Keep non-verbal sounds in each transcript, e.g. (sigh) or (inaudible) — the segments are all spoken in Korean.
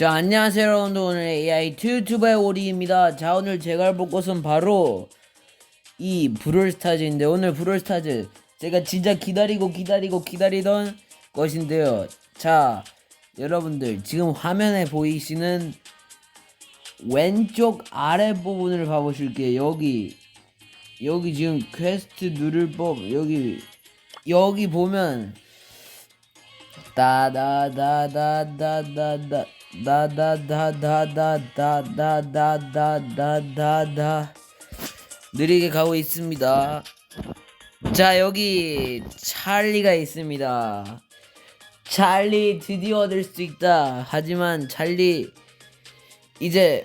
자 안녕하세요 여러분들. 오늘 AI 튜튜버의 오리입니다. 자 오늘 제가 해볼 것은 바로 이 브롤스타즈인데 오늘 브롤스타즈. 제가 진짜 기다리고 기다리고 기다리던 것인데요. 자 여러분들 지금 화면에 보이시는 왼쪽 아래 부분을 봐보실게요. 여기 여기 지금 퀘스트 누를 법 여기 여기 보면 다다다다다다다 다다다다다다다다다다 느리게 가고 있습니다. 자 여기 찰리가 있습니다. 찰리 드디어 얻을 수 있다. 하지만 찰리 이제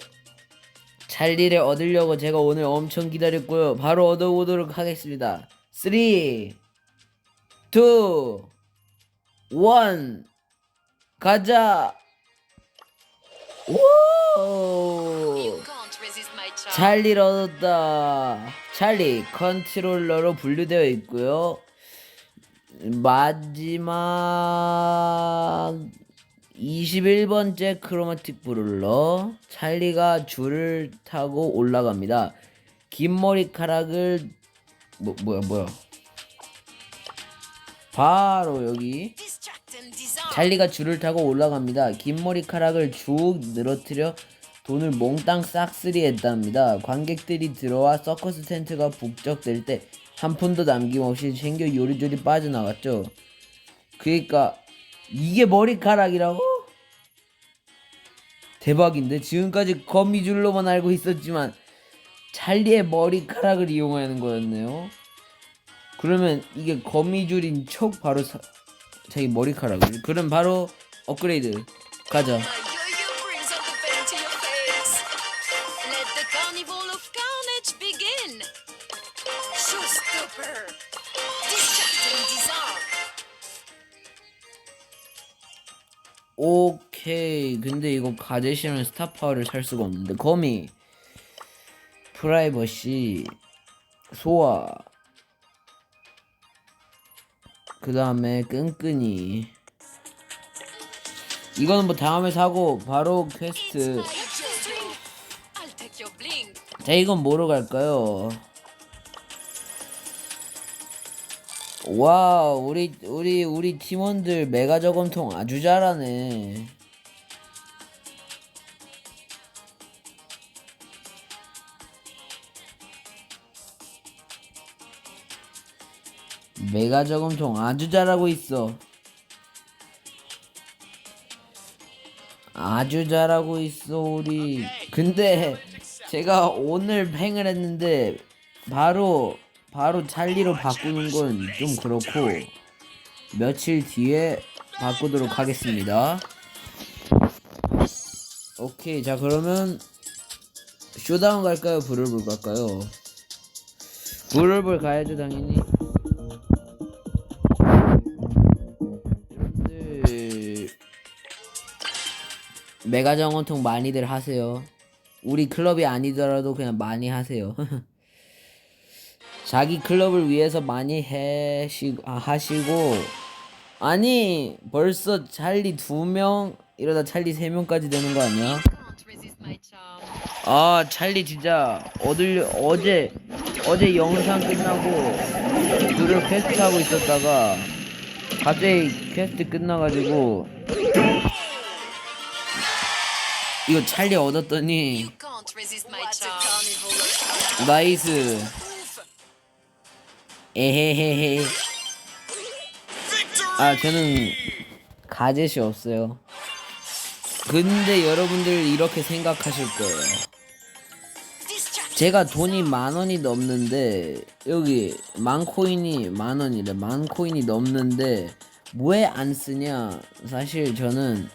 찰리를 얻으려고 제가 오늘 엄청 기다렸고요. 바로 얻어보도록 하겠습니다. 3 2원 가자 오. 찰리를 얻었다. 찰리 컨트롤러로 분류되어 있고요. 마지막 21번째 크로마틱 브룰러. 찰리가 줄을 타고 올라갑니다. 긴 머리카락을 뭐 뭐야 뭐야 바로 여기. 찰리가 줄을 타고 올라갑니다. 긴 머리카락을 쭉 늘어뜨려 돈을 몽땅 싹쓸이했답니다. 관객들이 들어와 서커스 텐트가 북적될 때 한 푼도 남김없이 챙겨 요리조리 빠져나갔죠. 그니까 이게 머리카락이라고? 대박인데 지금까지 거미줄로만 알고 있었지만 찰리의 머리카락을 이용하는 거였네요. 그러면 이게 거미줄인 척 바로 사, 자기 머리카락을 그럼 바로 업그레이드 가자. 오케이 근데 이거 가제시면 스타파워를 살 수가 없는데 거미 프라이버시 소화 그 다음에 끈끈이 이거는 뭐 다음에 사고 바로 퀘스트. 자 이건 뭐로 갈까요? 와 우리 우리 우리 팀원들 메가 저금통 아주 잘하네. 메가 저금통 아주 잘하고 있어. 아주 잘하고 있어 우리. 근데 제가 오늘 팽을 했는데 바로 바로 찰리로 바꾸는 건 좀 그렇고 며칠 뒤에 바꾸도록 하겠습니다. 오케이 자 그러면 쇼다운 갈까요? 브룰볼 갈까요? 브룰볼 가야죠 당연히. 메가 정 원통 많이들 하세요. 우리 클럽이 아니더라도 그냥 많이 하세요. (laughs) 자기 클럽을 위해서 많이 해시, 아, 하시고 아니 벌써 찰리 두 명 이러다 찰리 세 명까지 되는 거 아니야? 아 찰리 진짜 얻을 어제 어제 영상 끝나고 그를 퀘스트 하고 있었다가 갑자기 퀘스트 끝나가지고 이거 찰리 얻었더니. 나이스. 에헤헤헤. 아 저는 가젯이 없어요. 근데 여러분들 이렇게 생각하실 거예요. 제가 돈이 만 원이 넘는데 여기 만 코인이 만 원이래. 만 코인이 넘는데 왜 안 쓰냐? 사실 저는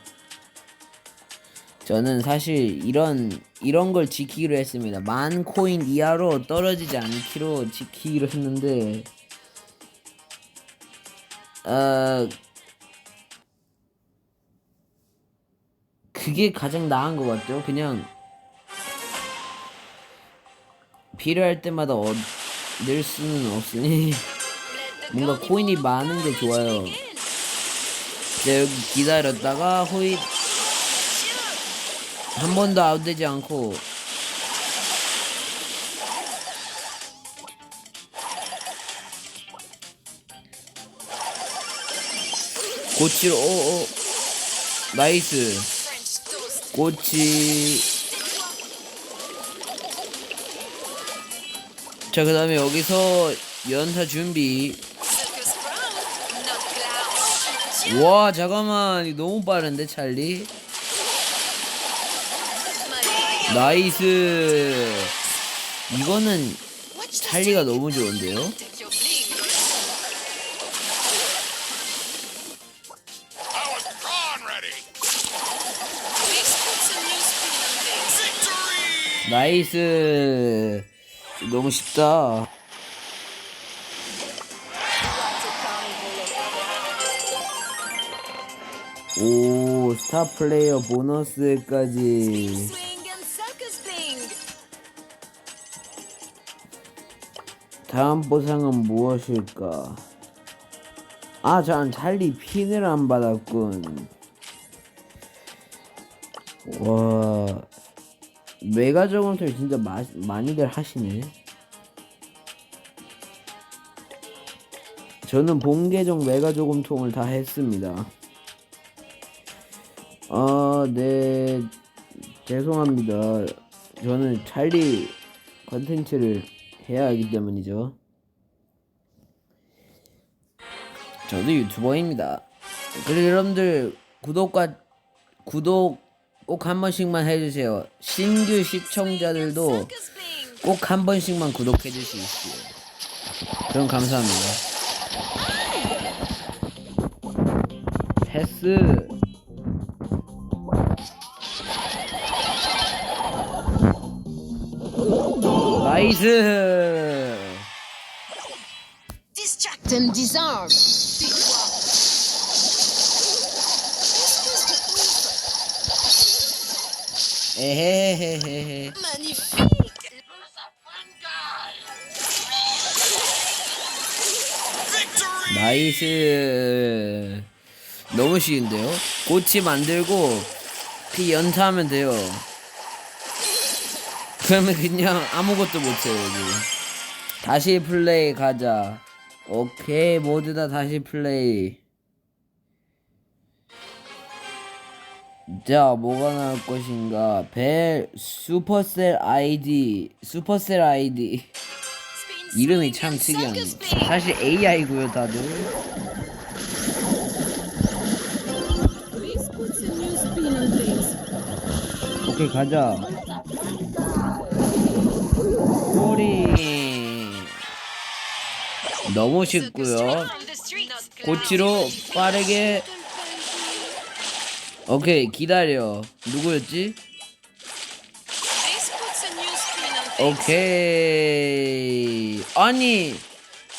저는 사실 이런 이런 걸 지키기로 했습니다. 만 코인 이하로 떨어지지 않기로 지키기로 했는데 어 그게 가장 나은 것 같죠? 그냥 필요할 때마다 얻을 수는 없으니 (laughs) 뭔가 코인이 많은 게 좋아요. 이제 여기 기다렸다가 호잇 한 번도 아웃되지 않고 고치로 오오 나이스 French toast. 꼬치 자 그 다음에 여기서 연타 준비. 와 잠깐만 너무 빠른데 찰리. 나이스 이거는 찰리가 너무 좋은데요! 나이스 너무 쉽다 오 스타 플레이어 보너스까지 다음 보상은 무엇일까? 아전 찰리 핀을 안 받았군. 와 메가 저금토를 진짜 마, 많이들 하시네. 저는 본계정 메가 저금통을 다 했습니다. 아 네. 죄송합니다. 저는 찰리 컨텐츠를 해야 하기 때문이죠 저도 유튜버입니다 그리고 여러분들 구독과 구독 꼭 한 번씩만 해주세요 신규 시청자들도. 꼭 한 번씩만 구독해 주십시오. 그럼 감사합니다. 패스. 나이스. 에헤헤헤헤. 나이스. 너무 쉬운데요? 고치 만들고 그 연타하면 돼요. 그러면 그냥 아무것도 못해요 여기. 다시 플레이 가자. 오케이 모두 다 다시 플레이. 자 뭐가 나올 것인가? 벨 슈퍼셀 아이디 슈퍼셀 아이디. 이름이 참 bling. 사실 AI고요 다들. 오케이 가자 꼬리 너무 쉽고요. 고치로 빠르게 오케이 기다려 누구였지? 오케이 아니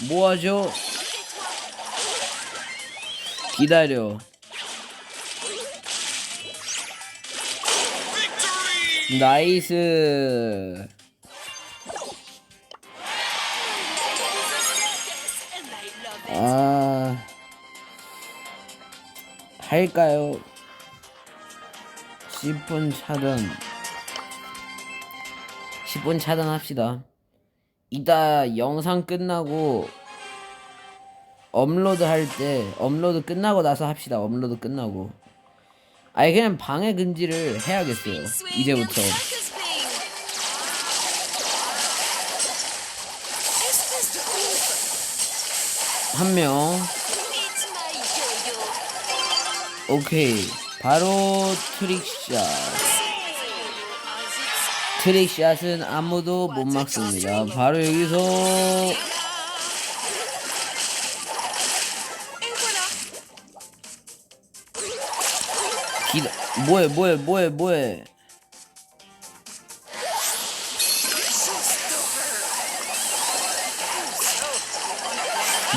뭐하죠? 기다려! 나이스. 아 할까요? 10분 차단. 10분 차단합시다. 이따 영상 끝나고 업로드 할 때 업로드 끝나고 나서 합시다. 업로드 끝나고. 아니 그냥 방해 금지를 해야겠어요. 이제부터. 한명. 오케이 바로 트릭샷 트릭샷은 아무도 못 막습니다. 바로 여기서. 기다 뭐해 뭐해 뭐해 뭐해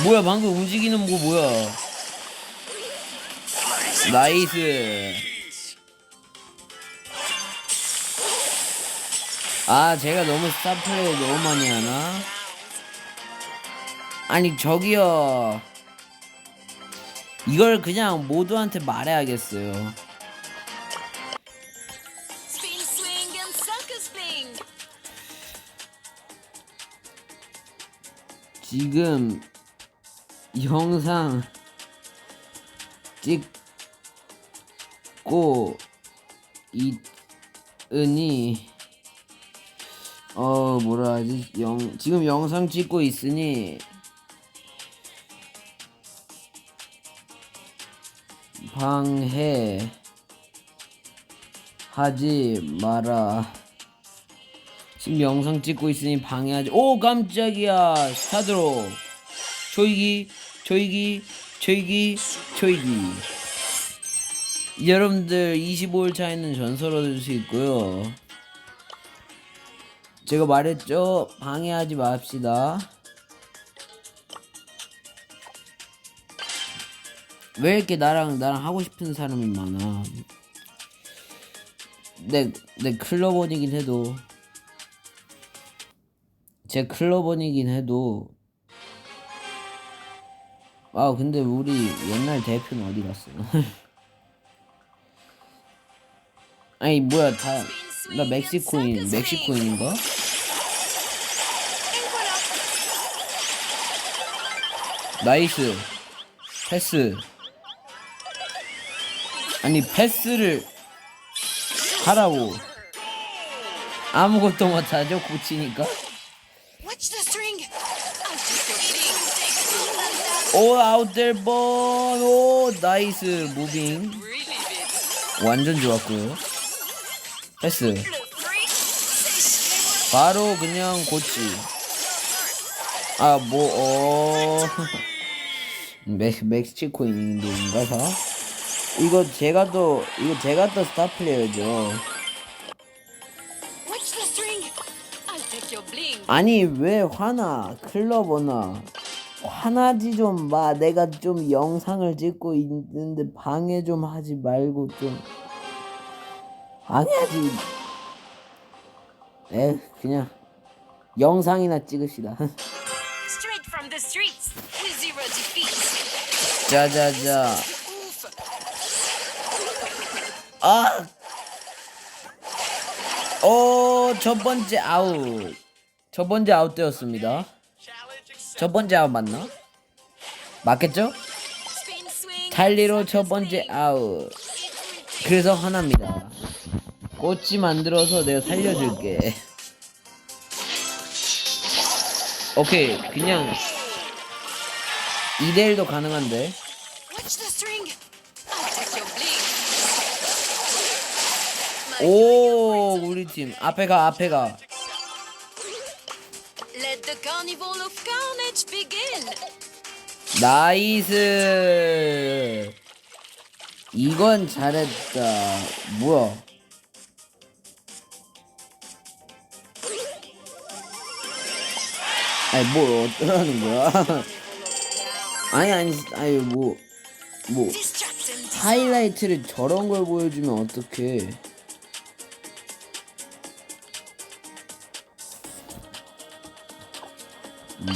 뭐야 방금 움직이는 거 뭐야 나이스. 아 제가 너무 스타 플레이 너무 많이 하나? 아니 저기요. 이걸 그냥 모두한테 말해야겠어요. 지금 영상 찍 고 있으니 어 뭐라 하지? 영 지금 영상 찍고 있으니 방해 하지 마라. 지금 영상 찍고 있으니 방해하지 오 깜짝이야. 스타드로. 조이기 조이기 조이기 조이기 여러분들 25일 차에는 전설 얻을 수 있고요. 제가 말했죠? 방해하지 맙시다. 왜 이렇게 나랑 나랑 하고 싶은 사람이 많아? 내, 내 클로버이긴 해도. 제 클로버이긴 해도. 아 근데 우리 옛날 대표는 어디 갔어? (laughs) 아니 뭐야 다 나 멕시코인 멕시코인인가? 나이스. 패스. 아니 패스를 하라고. 아무것도 못하죠 고치니까? 오 아웃델본 오 나이스 무빙. 완전 좋았고요 패스. 바로 그냥 고치. (laughs) 아뭐어. 멕시코인인가 사 이거 제가 또 이거 제가 또 스타 플레이어죠. 아니 왜 화나? 클러버나 화나지 좀 마. 내가 좀 영상을 찍고 있는데 방해 좀 하지 말고 좀 방해하지 에 그냥 영상이나 찍읍시다 Straight from the streets. With zero defeats. 자자자 Oof. 아! 어, 첫 번째 아웃. 첫 번째 아웃 되었습니다. 첫 번째 아웃 맞나? 맞겠죠? Spin swing. 달리로 첫 번째 아웃. 그래서 화납니다. 꼬치 만들어서 내가 살려줄게. 오케이, 그냥 2대1도 가능한데. 오, 우리 팀. 앞에 가, 앞에 가. 나이스. 이건 잘했다. 뭐야? 아니 뭘 어쩌라는 거야? (laughs) 아니 아니 아니 뭐 뭐. 하이라이트를 저런 걸 보여주면 어떡해? 음.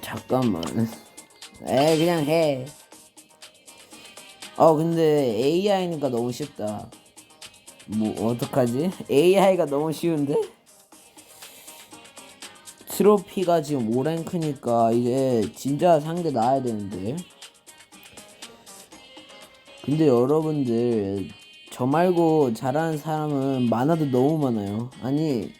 잠깐만. 에 그냥 해. 어 근데 AI니까 너무 쉽다. 뭐 어떡하지? AI가 너무 쉬운데? 트로피가 지금 5랭크니까 이제 진짜 상대 나야 되는데. 근데 여러분들 저 말고 잘하는 사람은 많아도 너무 많아요. 아니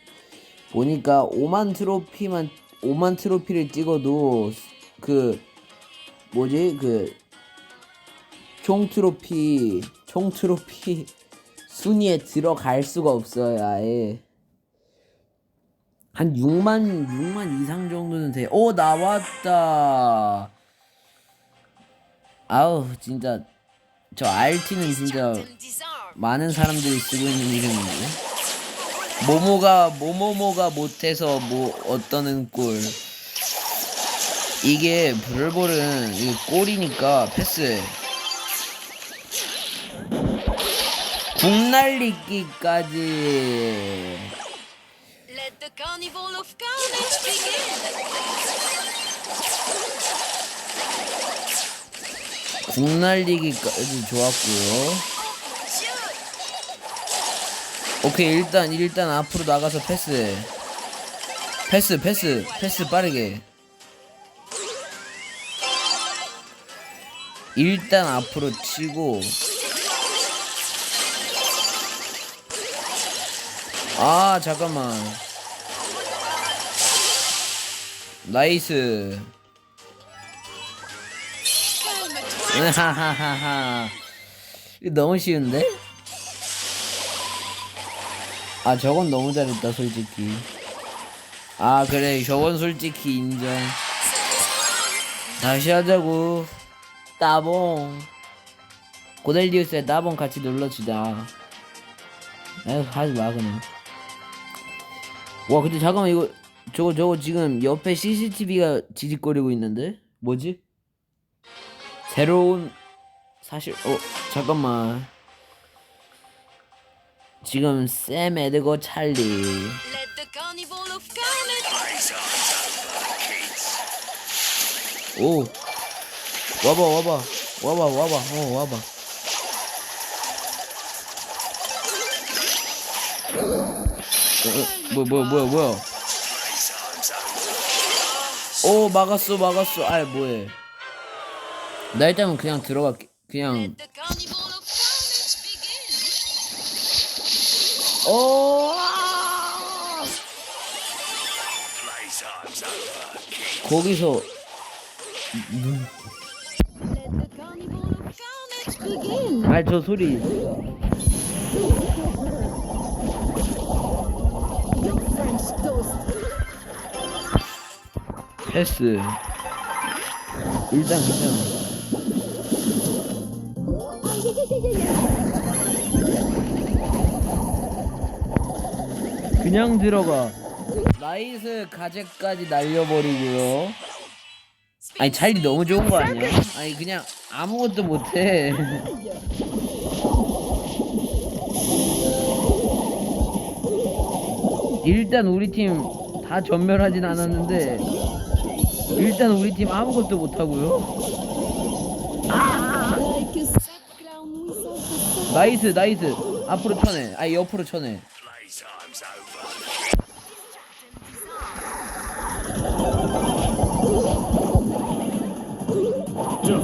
보니까 5만 트로피만 5만 트로피를 찍어도 그 뭐지 그 총 트로피 총 트로피 (laughs) 순위에 들어갈 수가 없어요 아예 한 6만 6만 이상 정도는 돼. 오 나왔다. 아우 진짜 저 RT는 진짜. 많은 사람들이 쓰고 있는 이름인데 모모가 모모모가 못해서 뭐 어떠는 꼴 이게 브럴볼은 이게 골이니까 패스 국날리기까지 the carnival of carnage begin. 국날리기까지 좋았고요 Dieu. 오케이 일단 일단 앞으로 나가서 패스 패스 패스 패스 빠르게 일단 앞으로 치고 아 잠깐만 나이스. 하하하하. 이거 너무 쉬운데? 아 저건 너무 잘했다 솔직히. 아 그래 저건 솔직히 인정. 다시 하자고. 따봉. 고델리우스의 따봉 같이 눌러주자. 에휴 하지 마 그냥. 와 근데 잠깐만 이거 저거 저거 지금 옆에 CCTV가 지직거리고 있는데? 뭐지? 새로운 사실 어 잠깐만. 지금 샘 에드거 찰리. 오. 와봐 와봐. 와봐 와봐. 어 와봐. 어, 뭐, 뭐, 뭐야, 뭐야. 오, 막았어, 막았어. 아, 뭐해. 나 일단은 그냥 들어갈게. 그냥. 오! 거기서 Let the carnival of carnage begin. 아저 소리. 패스. 일단 그냥. 그냥 들어가. 나이스 가재까지 날려버리고요. 아니 찰리 너무 좋은 거 아니야? 아니 그냥 아무것도 못해. (laughs) 일단 우리 팀 다 전멸하진 않았는데 일단 우리 팀 아무것도 못하고요. soul. 나이스 나이스. 앞으로 쳐내. 아니 옆으로 쳐내.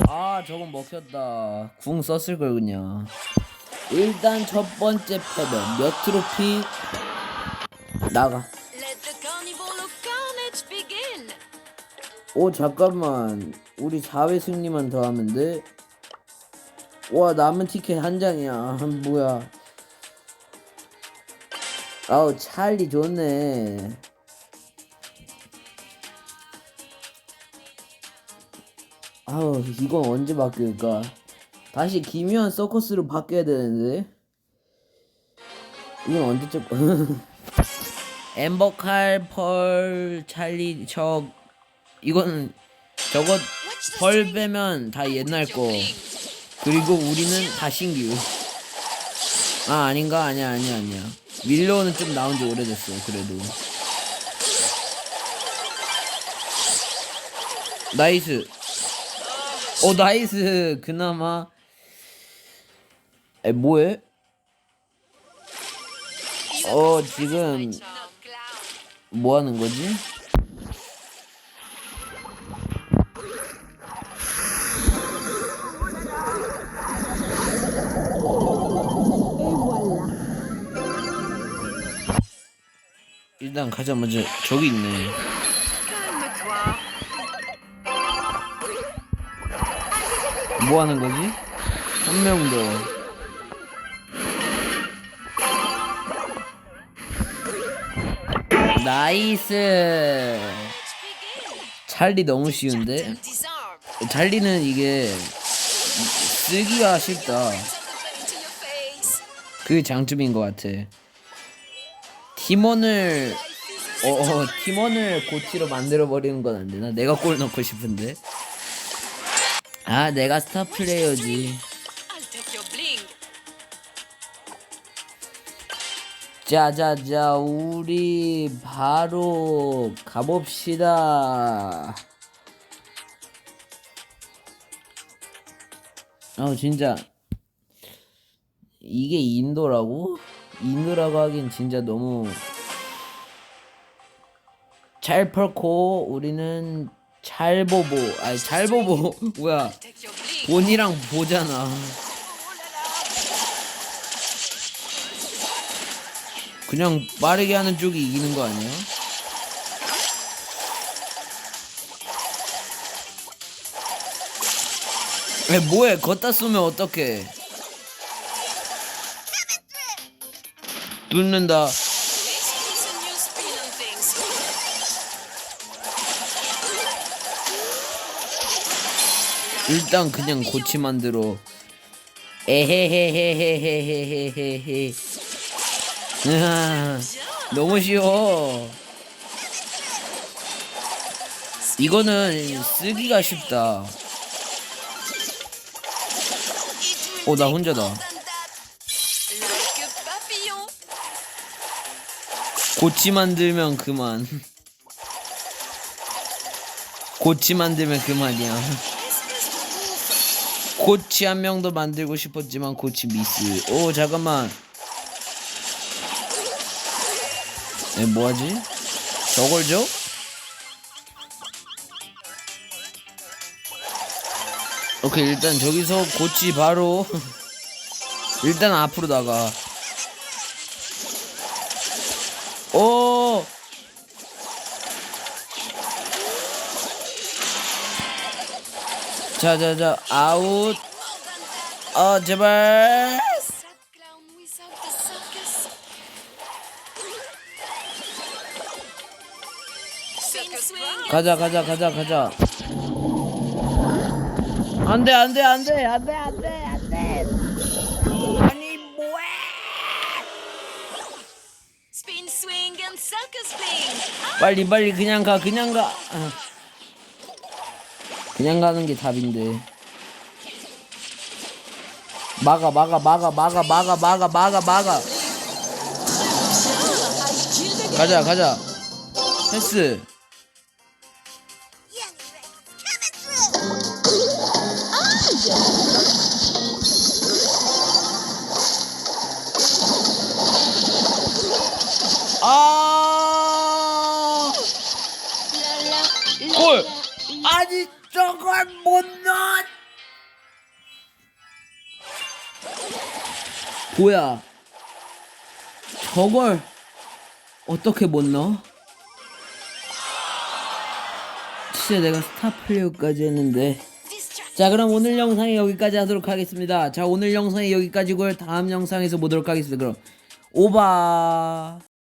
아 저건 먹혔다. 궁 썼을 걸 그냥. 일단 첫 번째 패배 몇 트로피? 나가 오 잠깐만. 우리 4회 승리만 더 하면 돼? 와 남은 티켓 한 장이야. (laughs) 뭐야. 아우 찰리 좋네. 아우 이건 언제 바뀔까? 다시 기묘한 서커스로 바뀌어야 되는데? 이건 언제쯤 (laughs) 엠버칼 펄 찰리 저 이거는 저거 string. 빼면 다 옛날 거. 그리고 우리는 다 신규 아 아닌가? 아니야 아니야 아니야. 윌로우는 좀 나온 지 오래됐어 그래도. 나이스. 오 나이스. 그나마. 에 뭐해? 어 지금. 뭐 하는 거지? 일단 가자마자 저기 있네. 뭐 하는 거지? 한 명 더. 나이스. 찰리 너무 쉬운데? 찰리는 이게 쓰기가 쉽다. 그게 장점인 것 같아. 팀원을 어, 어 팀원을 고치로 만들어 버리는 건 안 되나? 내가 골 넣고 싶은데. 아 내가 스타 플레이어지. 자자자 우리 바로 가봅시다. 어 진짜 이게 인도라고? 이누라고 하긴 진짜 너무 잘 펄코 우리는 잘 보보 아니 잘 보보 (laughs) 뭐야. 본이랑 보잖아 그냥 빠르게 하는 쪽이 이기는 거 아니야? 에 뭐해 걷다 쏘면 어떡해 뚫는다. 일단 그냥 고치 만들어 에헤헤헤헤헤헤헤헤 으아, 너무 쉬워 이거는 쓰기가 쉽다 어, 나 혼자다. 고치 만들면 그만 고치 만들면 그만이야. 고치 한 명도 만들고 싶었지만 고치 미스 오 잠깐만 에 뭐하지? 저걸 줘? 오케이 일단 저기서 고치 바로 (laughs) 일단 앞으로 나가 오 자자자 아웃 어 제발. 가자 가자 가자 가자 안돼 안돼 안돼 안돼 안돼 안돼 아니 뭐해. 빨리 빨리 그냥 가 그냥 가 아. 그냥 가는 게 답인데. 막아 막아 막아 막아 막아 막아 막아 막아. 가자 가자. 패스 저걸 못 넣어! 뭐야? 저걸 어떻게 못 넣어? 진짜 내가 스타 플레이어까지 했는데. 자 그럼 오늘 영상이 여기까지 하도록 하겠습니다 자 오늘 영상이 여기까지고요 다음 영상에서 보도록 하겠습니다 그럼 오바